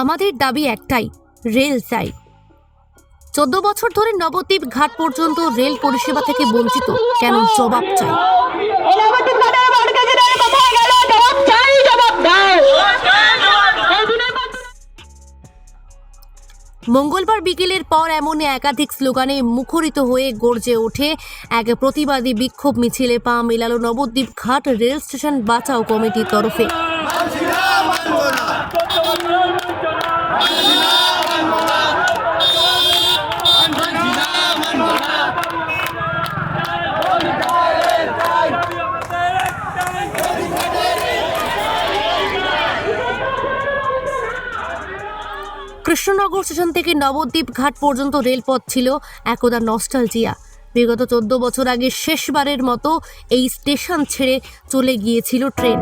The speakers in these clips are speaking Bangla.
আমাদের দাবি একটাই রেল চাই। চোদ্দ বছর ধরে নবদ্বীপ ঘাট পর্যন্ত রেল পরিষেবা থেকে বঞ্চিত কেন জবাব চাই? মঙ্গলবার বিকেলের পর এমন একাধিক স্লোগানে মুখরিত হয়ে গর্জে ওঠে এক প্রতিবাদী বিক্ষোভ মিছিলে পা মেলালো নবদ্বীপ ঘাট রেল স্টেশন বাঁচাও কমিটির তরফে। কৃষ্ণনগর স্টেশন থেকে নবদ্বীপ ঘাট পর্যন্ত রেলপথ ছিল একদা নস্টালজিয়া। বিগত চোদ্দ বছর আগে শেষবারের মতো এই স্টেশন ছেড়ে চলে গিয়েছিল ট্রেন।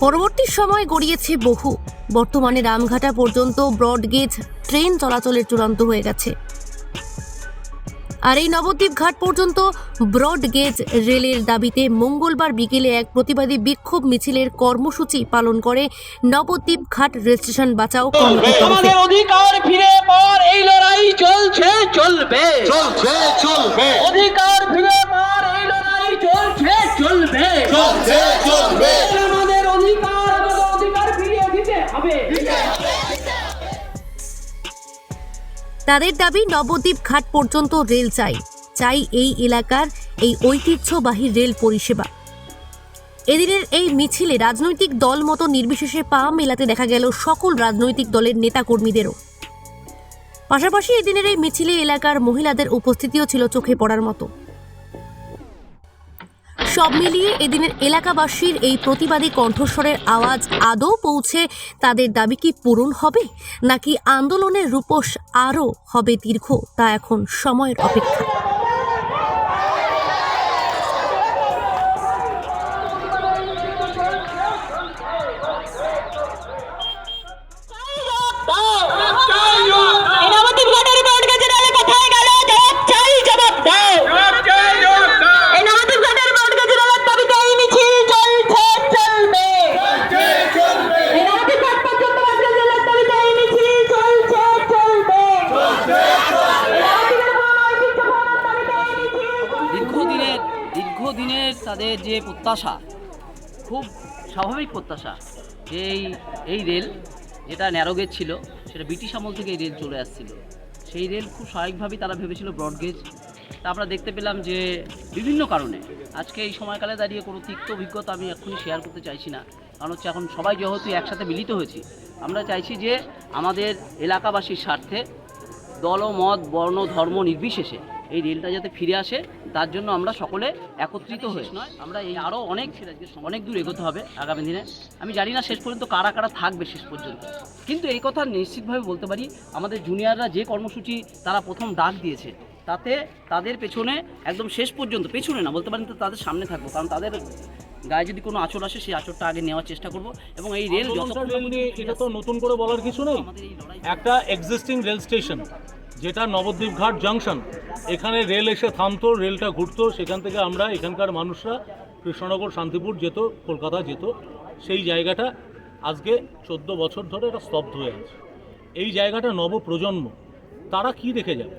পরবর্তী সময় গড়িয়েছে বহু। বর্তমানে রামঘাটা পর্যন্ত ব্রডগেজ ট্রেন চলাচলের চূড়ান্ত হয়ে গেছে। আর এই নবদ্বীপ ঘাট পর্যন্ত ব্রডগেজ রেলের দাবিতে মঙ্গলবার বিকেলে এক প্রতিবাদী বিক্ষোভ মিছিলের কর্মসূচি পালন করে নবদ্বীপ ঘাট রেল স্টেশন বাঁচাও আমাদের অধিকার ফিরে পাওয়ার এই লড়াই চলছে চলবে। চলছে। তাদের দাবি নবদ্বীপ ঘাট পর্যন্ত রেল চাই। চাই এই এলাকার এই ঐতিহ্যবাহী রেল পরিষেবা। এদিনের এই মিছিলে রাজনৈতিক দল মতো নির্বিশেষে পা মেলাতে দেখা গেল সকল রাজনৈতিক দলের নেতাকর্মীদেরও। পাশাপাশি এদিনের এই মিছিলে এলাকার মহিলাদের উপস্থিতিও ছিল চোখে পড়ার মতো। সব মিলিয়ে এদিনের এলাকাবাসীর এই প্রতিবাদী কণ্ঠস্বরের আওয়াজ আদৌ পৌঁছে তাদের দাবি কি পূরণ হবে? নাকি আন্দোলনের রূপস আরও হবে দীর্ঘ? তা এখন সময়ের অপেক্ষা এলাকাতে কাটার বাড়ি কাছে কোথায় গেল জবাব চাই জবাব দাও এলাকাতে কাটার বাড়ি কাছে দাবিতে এই মিছিল চলছে চলবে এলাকাতে কাট পর্যন্ত বাড়ি কাছে দাবিতে এই মিছিল চলছে চলবে দীর্ঘদিনের যে প্রত্যাশা, খুব স্বাভাবিক প্রত্যাশা যে এই এই রেল যেটা ন্যারোগেজ ছিল, সেটা ব্রিটিশ আমল থেকে এই রেল চলে আসছিল। সেই রেল খুব স্বাভাবিকভাবেই তারা ভেবেছিল ব্রডগেজ তা আমরা দেখতে পেলাম যে বিভিন্ন কারণে, আজকে এই সময়কালে দাঁড়িয়ে কোনো তিক্ত অভিজ্ঞতা আমি এক্ষুনি শেয়ার করতে চাইছি না। কারণ হচ্ছে এখন সবাই যেহেতু একসাথে মিলিত হয়েছি, আমরা চাইছি যে আমাদের এলাকাবাসীর স্বার্থে দল, মত, বর্ণ, ধর্ম নির্বিশেষে এই রেলটা যাতে ফিরে আসে তার জন্য আমরা সকলে একত্রিত হয়ে নয় আমরা এই আরও অনেক অনেক দূর এগোতে হবে আগামী দিনে। আমি জানি না শেষ পর্যন্ত কারা কারা থাকবে শেষ পর্যন্ত। কিন্তু এই কথা নিশ্চিতভাবে বলতে পারি আমাদের জুনিয়ররা যে কর্মসূচি তারা প্রথম ডাক দিয়েছে তাতে তাদের পেছনে একদম শেষ পর্যন্ত পেছনে না বলতে পারেন তো তাদের সামনে থাকব কারণ তাদের গায়ে যদি কোনো আচর আসে সেই আচরটা আগে নেওয়ার চেষ্টা করব এবং এই রেল এটা তো নতুন করে বলার কিছু নেই। একটা এক্সিস্টিং রেল স্টেশন। যেটা নবদ্বীপ ঘাট জাংশন। এখানে রেল এসে থামতো, রেলটা ঘুরতো, সেখান থেকে আমরা এখানকার মানুষরা কৃষ্ণনগর, শান্তিপুর যেত, কলকাতা যেত। সেই জায়গাটা আজকে চোদ্দ বছর ধরে এটা স্তব্ধ হয়ে আছে। এই জায়গাটা নবপ্রজন্ম, তারা কি দেখে যাবে?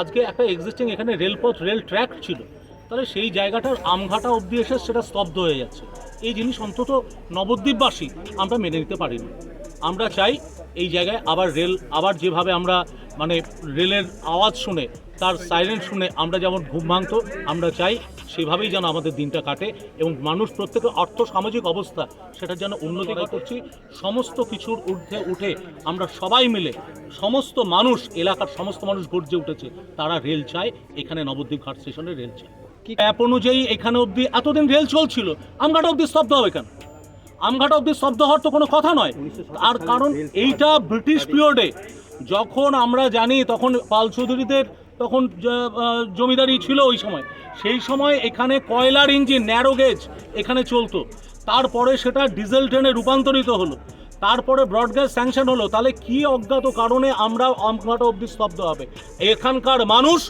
আজকে একটা এক্সিস্টিং এখানে রেলপথ, রেল ট্র্যাক ছিল। তাহলে সেই জায়গাটার আমঘাটা অবধি এসে সেটা স্তব্ধ হয়ে যাচ্ছে। এই জিনিস অন্তত নবদ্বীপবাসী আমরা মেনে নিতে পারিনি। আমরা চাই এই জায়গায় আবার রেল, আবার যেভাবে আমরা মানে রেলের আওয়াজ শুনে তার সাইরেন শুনে আমরা যেমন ঘুম ভাঙতো আমরা চাই সেভাবেই যেন আমাদের দিনটা কাটে এবং মানুষ প্রত্যেকের অর্থ সামাজিক অবস্থা সেটা যেন উন্নতি করছি। সমস্ত কিছুর ঊর্ধ্বে উঠে আমরা সবাই মিলে সমস্ত মানুষ এলাকার সমস্ত মানুষ গর্জে উঠেছে তারা রেল চায় এখানে নবদ্বীপ ঘাট স্টেশনে রেল চায়। অ্যাপ অনুযায়ী এখানে অবধি এতদিন রেল চলছিল আমঘাটা অবধি স্তব্ধ হবে কেন? আমঘাট অব্দি স্তব্ধ হওয়ার তো কোনো কথা নয়। আর কারণ এইটা ব্রিটিশ পিরিয়ডে যখন আমরা জানি তখন পাল চৌধুরীদের তখন জমিদারি ছিল ওই সময়। সেই সময় এখানে কয়লার ইঞ্জিন ন্যারো গেজ এখানে চলতো। তারপরে সেটা ডিজেল ট্রেনে রূপান্তরিত হলো। তারপরে ব্রডগ্যাস স্যাংশন হলো। তাহলে কি অজ্ঞাত কারণে আমরা আমঘাট অব্দি স্তব্ধ হবে? এখানকার মানুষ,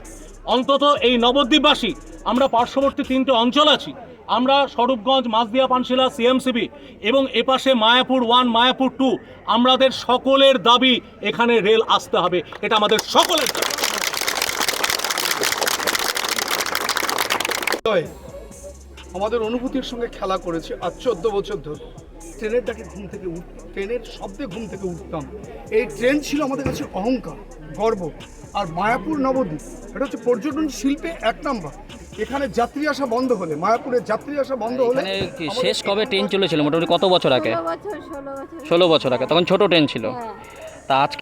অন্তত এই নবদ্বীপবাসী, আমরা পার্শ্ববর্তী তিনটে অঞ্চল আছি আমরা স্বরূপগঞ্জ মাঝদিয়া পানশিলা, সিএমসিবি এবং এপাশে মায়াপুর ওয়ান, মায়াপুর টু, আমাদের সকলের দাবি এখানে রেল আসতে হবে। এটা আমাদের সকলের আমাদের অনুভূতির সঙ্গে খেলা করেছে আর চোদ্দ বছর ধরে। ট্রেনের ডাকে ঘুম থেকে উঠ ট্রেনের শব্দে ঘুম থেকে উঠতাম। এই ট্রেন ছিল আমাদের কাছে অহংকার গর্ব। আর মায়াপুর নবদ্বীপ এটা হচ্ছে পর্যটন শিল্পে এক নাম্বার। এখানে যাত্রী আসা বন্ধ হলে মায়াপুরের যাত্রী আসা বন্ধ হলে কি শেষ কবে ট্রেন চলেছিল? মোটামুটি কত বছর আগে? বছর। ষোলো বছর আগে তখন ছোট ট্রেন ছিল। হ্যাঁ। তা আজকে